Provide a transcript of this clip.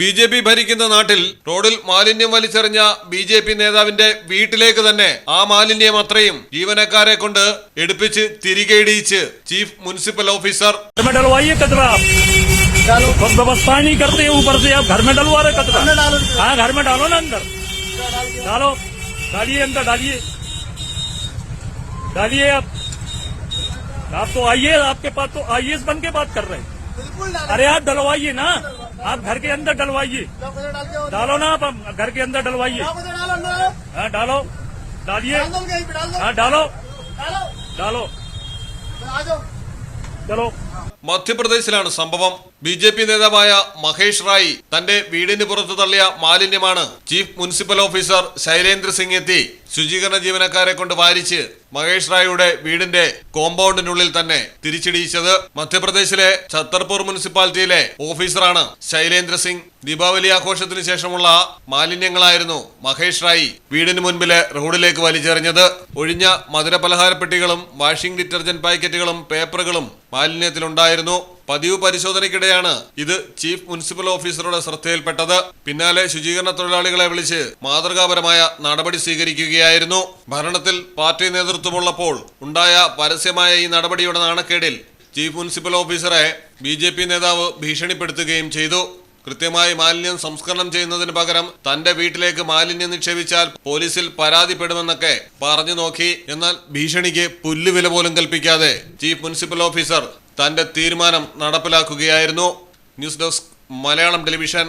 B J P ഭരിക്കുന്ന നാട്ടിൽ റോഡിൽ മാലിന്യം വലിച്ചെറിഞ്ഞ ബി ജെ പി നേതാവിന്റെ വീട്ടിലേക്ക് തന്നെ ആ മാലിന്യം അത്രയും ജീവനക്കാരെ കൊണ്ട് എടുപ്പിച്ച് തിരികെ ഇടിയിച്ച് ചീഫ് മുനിസിപ്പൽ ഓഫീസർ घर में डलवाइए कचरा आप खुद व्यवस्था नहीं करते ऊपर से आप घर में डलवा रहे कचरा हाँ घर में डालो ना अंदर डालो डालिए अंदर डालिए डालिए आप आप तो आइए आपके पास तो आइए बन के बात कर रहे हैं अरे आप डलवाइए ना आप घर के अंदर डलवाइए डालो ना आप घर के अंदर डलवाइए हाँ डालो डालिए हाँ डालो डालो चलो മധ്യപ്രദേശിലാണ് സംഭവം ബി ജെ പി നേതാവായ മഹേഷ് റായി തന്റെ വീടിന് പുറത്തു തള്ളിയ മാലിന്യമാണ് chief municipal officer Shailendra Singh എത്തി ശുചീകരണ ജീവനക്കാരെ കൊണ്ട് വാരിച്ച് മഹേഷ് റായിയുടെ വീടിന്റെ കോമ്പൗണ്ടിനുള്ളിൽ തന്നെ തിരിച്ചിടിയിച്ചത് മധ്യപ്രദേശിലെ ഛത്തർപൂർ മുനിസിപ്പാലിറ്റിയിലെ ഓഫീസറാണ് ശൈലേന്ദ്ര സിംഗ്. ദീപാവലി ആഘോഷത്തിന് ശേഷമുള്ള മാലിന്യങ്ങളായിരുന്നു മഹേഷ് റായി വീടിന് മുൻപിലെ റോഡിലേക്ക് വലിച്ചെറിഞ്ഞത്. ഒഴിഞ്ഞ മധുര പലഹാരപ്പെട്ടികളും വാഷിംഗ് ഡിറ്റർജന്റ് പാക്കറ്റുകളും പേപ്പറുകളും മാലിന്യത്തിലുണ്ടായിരുന്നു. പതിവ് പരിശോധനയ്ക്കിടെയാണ് ഇത് ചീഫ് മുനിസിപ്പൽ ഓഫീസറുടെ ശ്രദ്ധയിൽപ്പെട്ടത്. പിന്നാലെ ശുചീകരണ തൊഴിലാളികളെ വിളിച്ച് മാതൃകാപരമായ നടപടി സ്വീകരിക്കുകയായിരുന്നു. ഭരണത്തിൽ പാർട്ടി നേതൃത്വമുള്ളപ്പോൾ ഉണ്ടായ പരസ്യമായ ഈ നടപടിയുടെ നാണക്കേടിൽ ചീഫ് മുനിസിപ്പൽ ഓഫീസറെ ബി ജെ പി നേതാവ് ഭീഷണിപ്പെടുത്തുകയും ചെയ്തു. കൃത്യമായി മാലിന്യം സംസ്കരണം ചെയ്യുന്നതിന് പകരം തന്റെ വീട്ടിലേക്ക് മാലിന്യം നിക്ഷേപിച്ചാൽ പോലീസിൽ പരാതിപ്പെടുമെന്നൊക്കെ പറഞ്ഞു നോക്കി. എന്നാൽ ഭീഷണിക്ക് പുല്ലുവില പോലും കൽപ്പിക്കാതെ ചീഫ് മുനിസിപ്പൽ ഓഫീസർ തന്റെ തീരുമാനം നടപ്പിലാക്കുകയായിരുന്നു. News desk Malayalam television.